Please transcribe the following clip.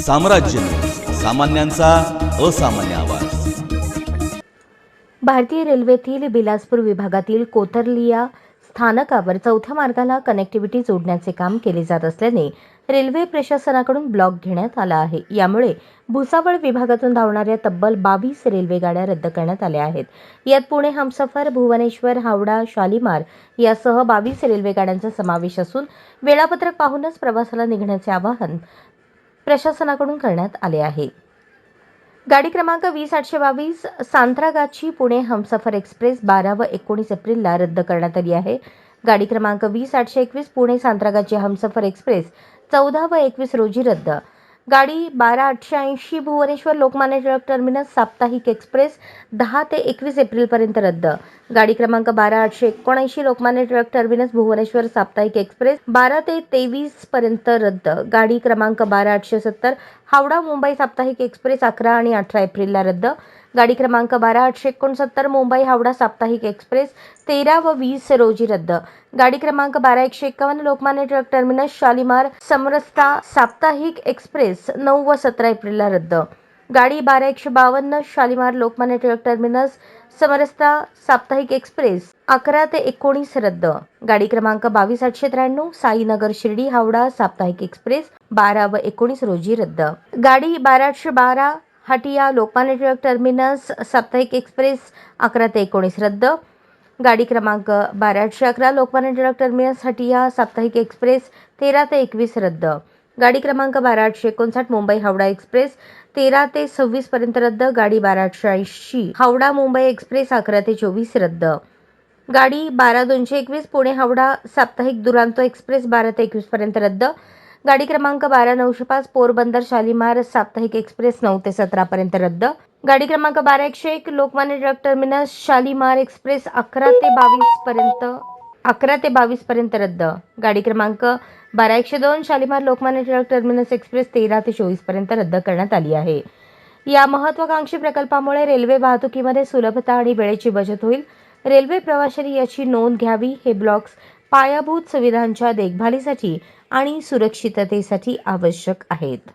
साम्राज्य. सामान्यांचा असामान्य आवाज. भारतीय रेल्वेतील बिलासपूर विभागातील कोतरलिया स्थानकावर चौथ्या मार्गाला कनेक्टिव्हिटी जोडण्याचे काम केले जात असल्याने रेल्वे प्रशासनाकडून ब्लॉक घेण्यात आला आहे. यामुळे भुसावळ विभागातून धावणाऱ्या तब्बल बावीस रेल्वे गाड्या रद्द करण्यात आल्या आहेत. यात पुणे हमसफर भुवनेश्वर हावडा शालिमार यासह बावीस रेल्वे गाड्यांचा समावेश असून वेळापत्रक पाहूनच प्रवासाला निघण्याचे आवाहन प्रशासनाकडून करण्यात आले आहे. गाडी क्रमांक वीस आठशे बावीस सांत्रागाची पुणे हमसफर एक्सप्रेस बारा व एकोणीस एप्रिलला रद्द करण्यात आली आहे. गाडी क्रमांक वीस आठशे एकवीस पुणे सांत्रागाची हमसफर एक्सप्रेस चौदा व एकवीस रोजी रद्द. गाडी बारा आठशे ऐंशी भुवनेश्वर लोकमान्य टिळक टर्मिनस साप्ताहिक एक्सप्रेस दहा ते एकवीस एप्रिलपर्यंत रद्द. गाडी क्रमांक बारा आठशे एकोणऐंशी लोकमान्य टिळक टर्मिनस भुवनेश्वर साप्ताहिक एक्सप्रेस बारा ते तेवीस पर्यंत रद्द. गाडी क्रमांक बारा आठशे सत्तर हावडा मुंबई साप्ताहिक एक्सप्रेस अकरा आणि अठरा एप्रिलला रद्द. गाडी क्रमांक बारा आठशे एकोणसत्तर मुंबई हावडा साप्ताहिक एक्सप्रेस तेरा व वीस रोजी रद्द. गाडी क्रमांक बारा एकशे एकावन्न लोकमान्य टिळक टर्मिनस शालिमार समरस्ता साप्ताहिक एक्सप्रेस नऊ व सतरा एप्रिलला रद्द. गाडी बारा एकशे बावन्न शालिमार लोकमान्य टिळक टर्मिनस समरस्ता साप्ताहिक एक्सप्रेस अकरा ते एकोणीस रद्द. गाडी क्रमांक बावीस आठशे त्र्याण्णव साईनगर शिर्डी हावडा साप्ताहिक एक्सप्रेस बारा व एकोणीस रोजी रद्द. गाडी बारा आठशे बारा हटिया लोकमान्य टिळक टर्मिनस साप्ताहिक एक्सप्रेस अकरा ते एकोणीस रद्द. गाडी क्रमांक बारा आठशे अकरा लोकमान्य टिळक टर्मिनस हटिया साप्ताहिक एक्सप्रेस तेरा ते एकवीस रद्द. गाडी क्रमांक बारा आठशे एकोणसाठ मुंबई हावडा एक्सप्रेस. तेरा ते सव्वीस पर्यंत रद्द. गाडी बारा आठशे ऐंशी हावडा मुंबई एक्सप्रेस अकरा ते चोवीस रद्द. गाडी बारा दोनशे एकवीस पुणे हावडा साप्ताहिक दुरांतो एक्सप्रेस बारा ते एकवीस पर्यंत रद्द. गाडी क्रमांक बारा नऊशे पाच पोरबंदर शालिमार साप्ताहिक एक्सप्रेस नऊ ते सतरा पर्यंत रद्द. गाडी क्रमांक बारा एकशे एक लोकमान्य टिळक टर्मिनस शालिमार एक्सप्रेस अकरा ते बावीस पर्यंत अकरा ते बावीस पर्यंत रद्द. गाडी क्रमांक बारा एकशे दोन शालिमार लोकमान्य टिळक टर्मिनस एक्सप्रेस तेरा ते चोवीसपर्यंत रद्द करण्यात आली आहे. या महत्वाकांक्षी प्रकल्पामुळे रेल्वे वाहतुकीमध्ये सुलभता आणि वेळेची बचत होईल. रेल्वे प्रवाशांनी याची नोंद घ्यावी. हे ब्लॉक्स पायाभूत सुविधांच्या देखभालीसाठी आणि सुरक्षिततेसाठी आवश्यक आहेत.